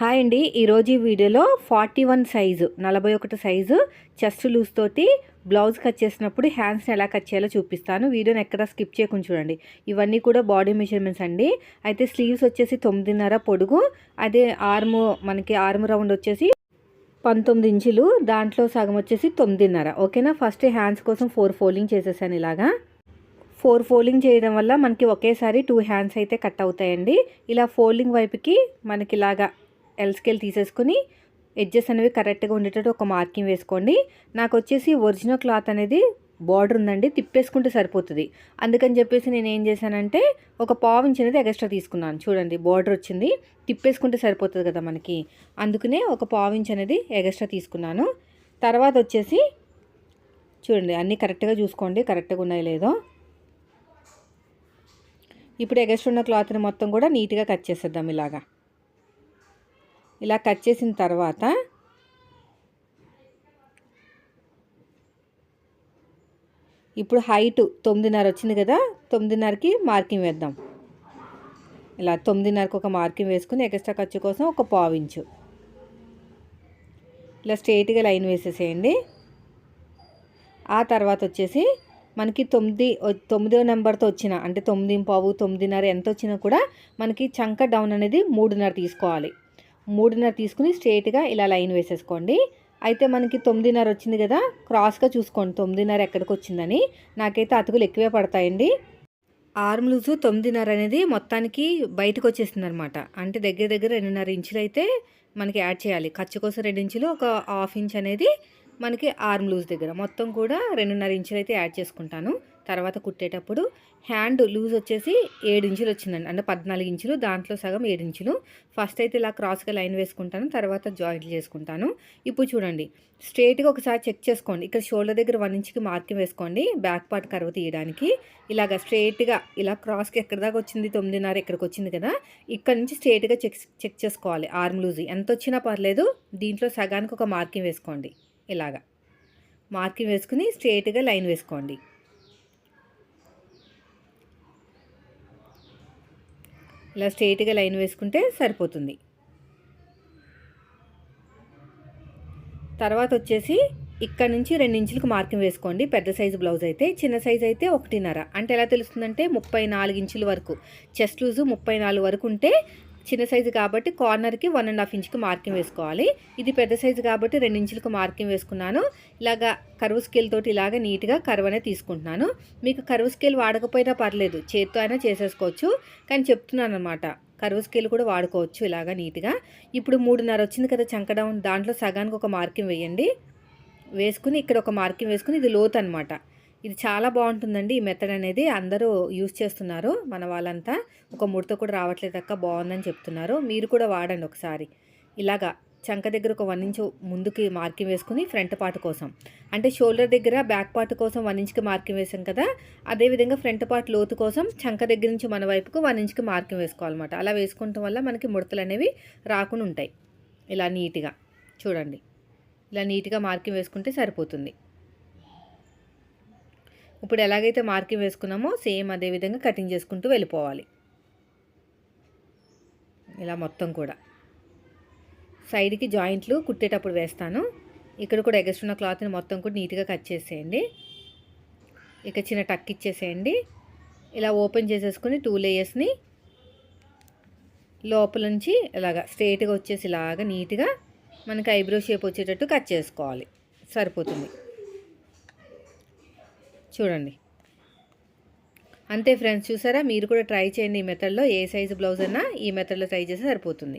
Hi అండి. ఈరోజు ఈ వీడియోలో ఫార్టీ వన్ సైజు నలభై ఒకటి సైజు చెస్ట్ లూజ్ తోటి బ్లౌజ్ కట్ చేసినప్పుడు హ్యాండ్స్ని ఎలా కట్ చేయాలో చూపిస్తాను. వీడియోని ఎక్కడ స్కిప్ చేయకుండా చూడండి. ఇవన్నీ కూడా బాడీ మెజర్మెంట్స్ అండి. అయితే స్లీవ్స్ వచ్చేసి తొమ్మిదిన్నర పొడుగు అదే ఆర్మ్ మనకి ఆర్మ్ రౌండ్ వచ్చేసి పంతొమ్మిది ఇంచులు దాంట్లో సగం వచ్చేసి తొమ్మిదిన్నర. ఓకేనా? ఫస్ట్ హ్యాండ్స్ కోసం ఫోర్ ఫోల్డింగ్ చేసేసాను ఇలాగా. ఫోర్ ఫోల్డింగ్ చేయడం వల్ల మనకి ఒకేసారి టూ హ్యాండ్స్ అయితే కట్ అవుతాయండి. ఇలా ఫోల్డింగ్ వైపుకి మనకి ఇలాగా ఎల్ స్కేల్ తీసేసుకుని ఎడ్జెస్ అనేవి కరెక్ట్గా ఉండేటట్టు ఒక మార్కింగ్ వేసుకోండి. నాకు వచ్చేసి ఒరిజినల్ క్లాత్ అనేది బార్డర్ ఉందండి. తిప్పేసుకుంటే సరిపోతుంది. అందుకని చెప్పేసి నేను ఏం చేశానంటే ఒక పావు ఇంచ్ అనేది ఎక్స్ట్రా తీసుకున్నాను. చూడండి బార్డర్ వచ్చింది. తిప్పేసుకుంటే సరిపోతుంది కదా మనకి. అందుకనే ఒక పావు ఇంచ్ అనేది ఎక్స్ట్రా తీసుకున్నాను. తర్వాత వచ్చేసి చూడండి అన్నీ కరెక్ట్గా చూసుకోండి. కరెక్ట్గా ఉన్నాయో లేదో. ఇప్పుడు ఎగస్ట్ ఉన్న క్లాత్ని మొత్తం కూడా నీట్గా కట్ చేసేద్దాం ఇలాగా. ఇలా కట్ చేసిన తర్వాత ఇప్పుడు హైట్ తొమ్మిదిన్నర వచ్చింది కదా తొమ్మిదిన్నరకి మార్కింగ్ వేద్దాం. ఇలా తొమ్మిదిన్నరకు ఒక మార్కింగ్ వేసుకుని ఎక్స్ట్రా ఖర్చు కోసం ఒక పావించు ఇలా స్ట్రైట్గా లైన్ వేసేసేయండి. ఆ తర్వాత వచ్చేసి మనకి తొమ్మిది తొమ్మిదో నెంబర్తో వచ్చిన అంటే తొమ్మిది పావు తొమ్మిదిన్నర ఎంత వచ్చినా కూడా మనకి చంక డౌన్ అనేది మూడున్నర తీసుకోవాలి. మూడున్నర తీసుకుని స్ట్రేట్గా ఇలా లైన్ వేసేసుకోండి. అయితే మనకి తొమ్మిదిన్నర వచ్చింది కదా క్రాస్గా చూసుకోండి. తొమ్మిదిన్నర ఎక్కడికి వచ్చిందని. నాకైతే అతుకులు ఎక్కువే పడతాయండి. ఆర్మ్ లూజు తొమ్మిదిన్నర అనేది మొత్తానికి బయటకు వచ్చేసింది అనమాట అంటే దగ్గర దగ్గర రెండున్నర ఇంచులు అయితే మనకి యాడ్ చేయాలి. ఖర్చు కోసం రెండు ఇంచులు ఒక హాఫ్ ఇంచ్ అనేది మనకి ఆర్మ్ లూజ్ దగ్గర. మొత్తం కూడా రెండున్నర ఇంచులు అయితే యాడ్ చేసుకుంటాను. తర్వాత కుట్టేటప్పుడు హ్యాండ్ లూజ్ వచ్చేసి ఏడు ఇంచులు వచ్చిందండి. అంటే పద్నాలుగు ఇంచులు దాంట్లో సగం ఏడు ఇంచులు. ఫస్ట్ అయితే ఇలా క్రాస్గా లైన్ వేసుకుంటాను తర్వాత జాయింట్లు చేసుకుంటాను. ఇప్పుడు చూడండి స్ట్రేట్గా ఒకసారి చెక్ చేసుకోండి. ఇక్కడ షోల్డర్ దగ్గర వన్ ఇంచ్కి మార్కింగ్ వేసుకోండి బ్యాక్ పార్ట్ కరువు తీయడానికి. ఇలాగ స్ట్రేట్గా ఇలా క్రాస్కి ఎక్కడి దాకా వచ్చింది? తొమ్మిదిన్నర ఇక్కడికి వచ్చింది కదా ఇక్కడ నుంచి స్ట్రేట్గా చెక్ చెక్ చేసుకోవాలి. Arm loose. ఎంత వచ్చినా పర్లేదు దీంట్లో సగానికి ఒక మార్కింగ్ వేసుకోండి. ఇలాగా. మార్కింగ్ వేసుకుని స్ట్రేట్గా లైన్ వేసుకోండి. ఇలా స్ట్రైట్గా లైన్ వేసుకుంటే సరిపోతుంది. తర్వాత వచ్చేసి ఇక్కడ నుంచి రెండు ఇంచులకు మార్కింగ్ వేసుకోండి. పెద్ద సైజు బ్లౌజ్ అయితే చిన్న సైజు అయితే ఒకటిన్నర. అంటే ఎలా తెలుస్తుందంటే ముప్పై నాలుగు ఇంచుల వరకు చెస్ట్ లూజు ముప్పై నాలుగు వరకు ఉంటే చిన్న సైజు కాబట్టి కార్నర్కి వన్ అండ్ హాఫ్ ఇంచ్కి మార్కింగ్ వేసుకోవాలి. ఇది పెద్ద సైజు కాబట్టి రెండు ఇంచులకు మార్కింగ్ వేసుకున్నాను. ఇలాగా కరువు స్కేల్ తోటి ఇలాగ నీట్గా కరువు అనేది తీసుకుంటున్నాను. మీకు కరువు స్కేల్ వాడకపోయినా పర్లేదు చేత్తో అయినా చేసేసుకోవచ్చు. కానీ చెప్తున్నాను అనమాట కరువు స్కేల్ కూడా వాడుకోవచ్చు ఇలాగా నీట్గా. ఇప్పుడు మూడున్నర వచ్చింది కదా చంకడం దాంట్లో సగానికి ఒక మార్కింగ్ వేయండి. వేసుకుని ఇక్కడ ఒక మార్కింగ్ వేసుకుని ఇది లోత్ అనమాట ఇది చాలా బాగుంటుందండి. ఈ మెథడ్ అనేది అందరూ యూస్ చేస్తున్నారు. మన వాళ్ళంతా ఒక ముడత కూడా రావట్లేదు అక్క బాగుందని చెప్తున్నారు. మీరు కూడా వాడండి ఒకసారి. ఇలాగా చంక దగ్గర ఒక వన్ ఇంచ్ ముందుకి మార్కింగ్ వేసుకుని ఫ్రంట్ పార్ట్ కోసం. అంటే షోల్డర్ దగ్గర బ్యాక్ పార్ట్ కోసం వన్ ఇంచ్కి మార్కింగ్ వేసాం కదా అదేవిధంగా ఫ్రంట్ పార్ట్ లోతు కోసం చంక దగ్గర నుంచి మన వైపుకు వన్ ఇంచ్కి మార్కింగ్ వేసుకోవాలన్నమాట. అలా వేసుకోవటం వల్ల మనకి ముడతలు అనేవి రాకుండా ఉంటాయి. ఇలా నీట్గా. చూడండి. ఇలా నీట్గా మార్కింగ్ వేసుకుంటే సరిపోతుంది. ఇప్పుడు ఎలాగైతే మార్కింగ్ వేసుకున్నామో సేమ్ అదే విధంగా కటింగ్ చేసుకుంటూ వెళ్ళిపోవాలి. ఇలా మొత్తం కూడా. సైడ్కి జాయింట్లు కుట్టేటప్పుడు వేస్తాను. ఇక్కడ కూడా ఎగస్ట్రున్న క్లాత్ని మొత్తం కూడా నీట్గా కట్ చేసేయండి. ఇక చిన్న టక్ ఇచ్చేసేయండి. ఇలా ఓపెన్ చేసేసుకుని టూ లేయర్స్ని లోపల నుంచి ఇలాగా స్ట్రైట్గా వచ్చేసి ఇలాగ నీట్గా మనకి ఐబ్రో షేప్ వచ్చేటట్టు కట్ చేసుకోవాలి. సరిపోతుంది. చూడండి. అంతే ఫ్రెండ్స్ చూసారా? మీరు కూడా ట్రై చేయండి ఈ మెథడ్లో. ఏ సైజు బ్లౌజ్ అన్నా ఈ మెథడ్లో ట్రై చేస్తే సరిపోతుంది.